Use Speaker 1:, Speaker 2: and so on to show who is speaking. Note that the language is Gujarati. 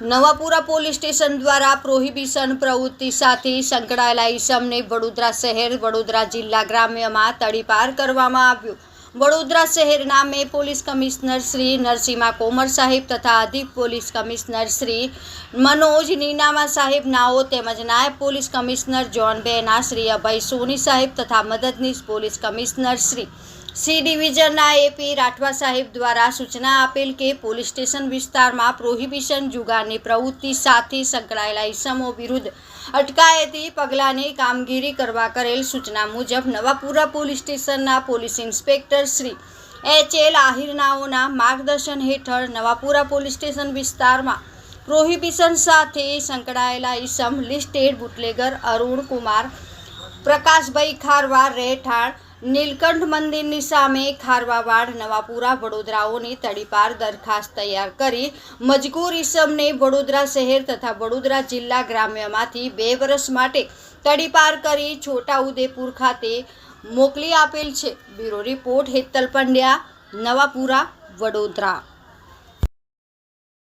Speaker 1: નવાપુરા પોલીસ સ્ટેશન દ્વારા પ્રોહિબિશન પ્રવૃત્તિ સાથે સંકળાયેલા ઈસમને વડોદરા શહેર, વડોદરા જિલ્લા ગ્રામ્યમાં તડીપાર કરવામાં આવ્યું. વડોદરા શહેરના મે પોલીસ કમિશનર શ્રી નરસિંહા કોમર સાહેબ તથા અધિક પોલીસ કમિશનર શ્રી મનોજ નીનામા સાહેબ નાઓ તેમજ નાયબ પોલીસ કમિશનર જોન બેના શ્રી અભય સોની સાહેબ તથા મદદનીશ પોલીસ કમિશનર શ્રી સી ડિવિઝનના એપી રાઠવા સાહેબ દ્વારા સૂચના આપેલ કે પોલીસ સ્ટેશન વિસ્તારમાં પ્રોહિબિશન જુગારની પ્રવૃત્તિ સાથે સંકળાયેલા ઇસમો વિરુદ્ધ અટકાયતી પગલાંની કામગીરી કરવા કરેલ સૂચના મુજબ નવાપુરા પોલીસ સ્ટેશનના police inspector Shri H L આહિરનાઓના માર્ગદર્શન હેઠળ નવાપુરા પોલીસ સ્ટેશન વિસ્તારમાં પ્રોહિબિશન સાથે સંકળાયેલા ઇસમ લિસ્ટેડ બુટલેગર અરુણ કુમાર, પ્રકાશભાઈ ખારવા, રહેઠાણ નીલકંઠ મંદિરની સામે ખારવાવાડ, નવાપુરા, વડોદરાઓની તડીપાર દરખાસ્ત તૈયાર કરી મજકૂર ઇસમને વડોદરા શહેર તથા વડોદરા જિલ્લા ગ્રામ્યમાંથી બે વર્ષ માટે તડીપાર કરી છોટા ઉદેપુર ખાતે મોકલી આપેલ છે. Bureau report Hetal Pandya, Navapura, Vadodara.